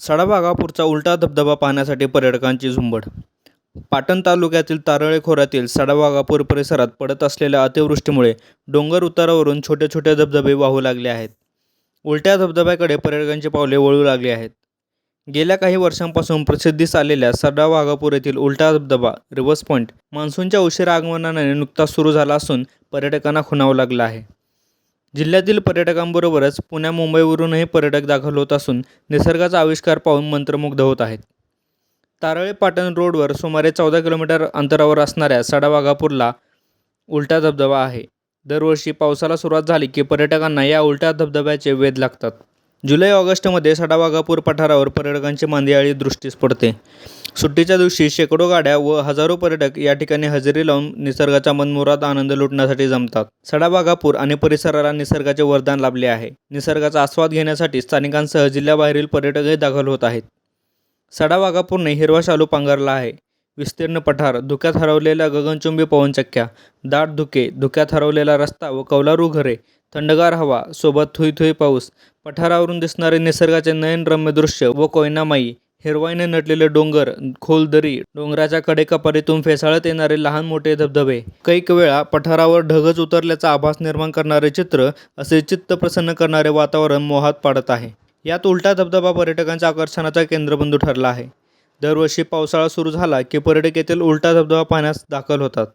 सडाभागापूरचा उलटा धबधबा पाहण्यासाठी पर्यटकांची झुंबड. पाटण तालुक्यातील तारळे खोऱ्यातील सडाभागापूर परिसरात पडत असलेल्या अतिवृष्टीमुळे डोंगर उतारावरून छोटे छोटे धबधबे वाहू लागले आहेत. उलट्या धबधब्याकडे पर्यटकांची पावले वळू लागली आहेत. गेल्या काही वर्षांपासून प्रसिद्धीस आलेल्या सडाभागापूर येथील उलटा धबधबा रिव्हर्स पॉईंट मान्सूनच्या उशिरा आगमनाने नुकताच सुरू झाला असून पर्यटकांना खुणावं लागलं आहे. जिल्ह्यातील पर्यटकांबरोबरच पुण्या मुंबईवरूनही पर्यटक दाखल होत असून निसर्गाचा आविष्कार पाहून मंत्रमुग्ध होत आहेत. तारळे पाटण रोडवर सुमारे चौदा किलोमीटर अंतरावर असणाऱ्या सडावाघापूरला उलटा धबधबा आहे. दरवर्षी पावसाला सुरुवात झाली की पर्यटकांना या उलट्या धबधब्याचे वेध लागतात. जुलै ऑगस्टमध्ये सडावाघापूर पठारावर पर्यटकांची मांदियाळी दृष्टीस पडते सुट्टीच्या दिवशी शेकडो गाड्या व हजारो पर्यटक या ठिकाणी हजेरी लावून निसर्गाचा मनमुराद आनंद लुटण्यासाठी जमतात. सडाबागापूर आणि परिसराला निसर्गाचे वरदान लाभले आहे. निसर्गाचा आस्वाद घेण्यासाठी स्थानिकांसह जिल्ह्याबाहेरील पर्यटकही दाखल होत आहेत. सडावाघापूरने हिरवा शालू पांघरला आहे. विस्तीर्ण पठार धुक्यात हरवलेल्या गगनचुंबी पवनचक्क्या दाट धुके धुक्यात हरवलेला रस्ता व कौलारू घरे थंडगार हवा सोबत थुई थुई पाऊस पठारावरून दिसणारे निसर्गाचे नयनरम्य दृश्य व कोयनामाई हिरवाईने नटलेले डोंगर खोल दरी डोंगराच्या कडेकपारीतून फेसाळत येणारे लहान मोठे धबधबे. कैक वेळा पठारावर ढगच उतरल्याचा आभास निर्माण करणारे चित्र असे चित्त प्रसन्न करणारे वातावरण मोहात पाडत आहे. यात उलटा धबधबा पर्यटकांच्या आकर्षणाचा केंद्रबिंदू ठरला आहे. दरवर्षी पावसाळा सुरू झाला की पर्यटक येथील उलटा धबधबा पाहण्यास दाखल होतात.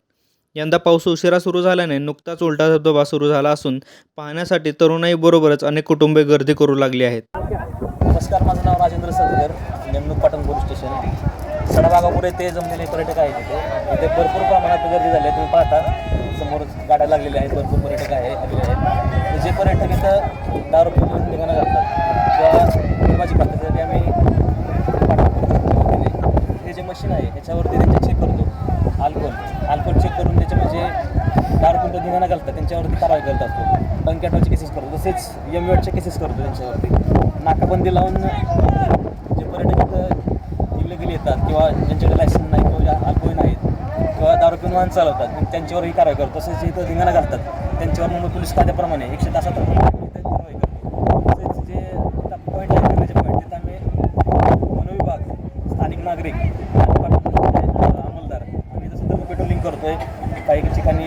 यंदा पाऊस उशिरा सुरू झाल्याने नुकताच उलटा धबधबा सुरू झाला असून पाहण्यासाठी तरुणाईबरोबरच अनेक कुटुंबे गर्दी करू लागली आहेत. नमस्कार माझं नाव राजेंद्र सदगर नेमणूक पाटण पोलीस स्टेशन सडभागापुढे ते जमलेले पर्यटक आहेत तिथे इथे भरपूर प्रमाणात गर्दी झाली आहे. तुम्ही पाहता समोर गाड्या लागलेल्या आहेत भरपूर पर्यटक आहे आलेले आहेत. जे पर्यटक इथं दारू पिऊन ठिकाणं घालतात पद्धतीनं घालतात त्यांच्यावरती कारवाई करत असतो. बंकॅटवरचे केसेस करतो. तसेच एम वेटचे केसेस करतो त्यांच्यावरती. नाकाबंदी लावून जे पर्यटक इथं इलिगली येतात किंवा ज्यांच्याकडे लायसन नाही किंवा अल्कोहोल नाहीत किंवा दारू पिऊन वाहन चालवतात मग त्यांच्यावरही कारवाई करतो. तसेच इथं धिंगाणा घालतात. त्यांच्यावर मुंबई पोलीस कायद्याप्रमाणे एकशे तासात कारवाई करतो. तसेच जे पॉईंट आहे पॉईंट तिथं आम्ही वनविभाग स्थानिक नागरिक अंमलदार आम्ही जसं तर पेट्रोलिंग करतोय. काही ठिकाणी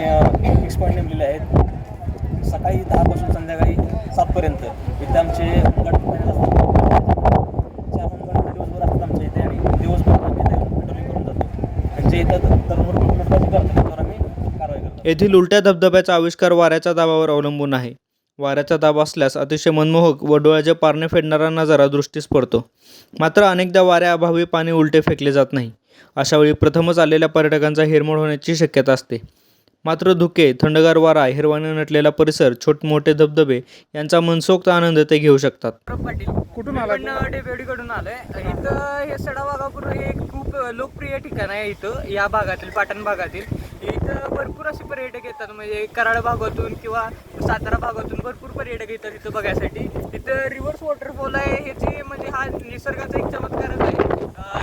फिक्स पॉईंट नेमलेले आहेत. सकाळी दहापासून संध्याकाळी सातपर्यंत इथे आमचे होमगार्ड चार होमगार्ड दिवसभर असतात आमच्या इथे आणि दिवसभर आम्ही इथे पेट्रोलिंग करून जातो. त्यांच्या इथं करतो त्याच्यावर आम्ही कारवाई करतो. येथील उलट्या धबधब्याचा आविष्कार वाऱ्याच्या दाबावर अवलंबून आहे. वाऱ्याचा दाब असल्यास अतिशय मनमोहक व डोळ्याचे पारणे फेडणारा नजारा दृष्टीस पडतो. मात्र अनेकदा वाऱ्याअभावी पाणी उलटे फेकले जात नाही. अशावेळी प्रथमच आलेल्या पर्यटकांचा हिरमोड होण्याची शक्यता असते. मात्र धुके थंडगार वारा हिरवाने नटलेला परिसर छोटमोठे धबधबे यांचा मनसोक्त आनंद ते घेऊ शकतात. पाटील कुठून आला आलोय. इथं हे सडावागापूर हे एक खूप लोकप्रिय ठिकाण आहे इथं या भागातील पाटण भागातील. इथं भरपूर असे पर्यटक येतात म्हणजे कराड भागातून किंवा सातारा भागातून भरपूर पर्यटक येतात इथं बघायसाठी. इथं रिव्हर्स वॉटरफॉल आहे हे जे म्हणजे हा निसर्गाचा एक चमत्कारच आहे.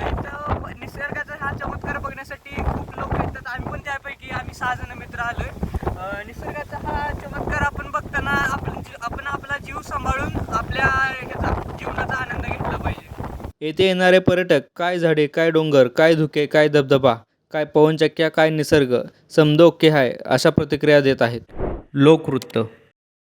इथं निसर्गाचा हा चमत्कार बघण्यासाठी खूप लोक येतात. आम्ही पण त्यापैकी आम्ही सहा जण मित्र आलोय. निसर्गाचा हा चमत्कार आपण बघताना आपण आपण आपला जीव सांभाळून आपल्या ह्याचा जीवनाचा आनंद घेतला पाहिजे. येथे येणारे पर्यटक काय झाडे काय डोंगर काय धुके काय धबधबा काय पवनचक्क्या काय निसर्ग समदो ओके हाय अशा प्रतिक्रिया देत आहेत. लोकवृत्त.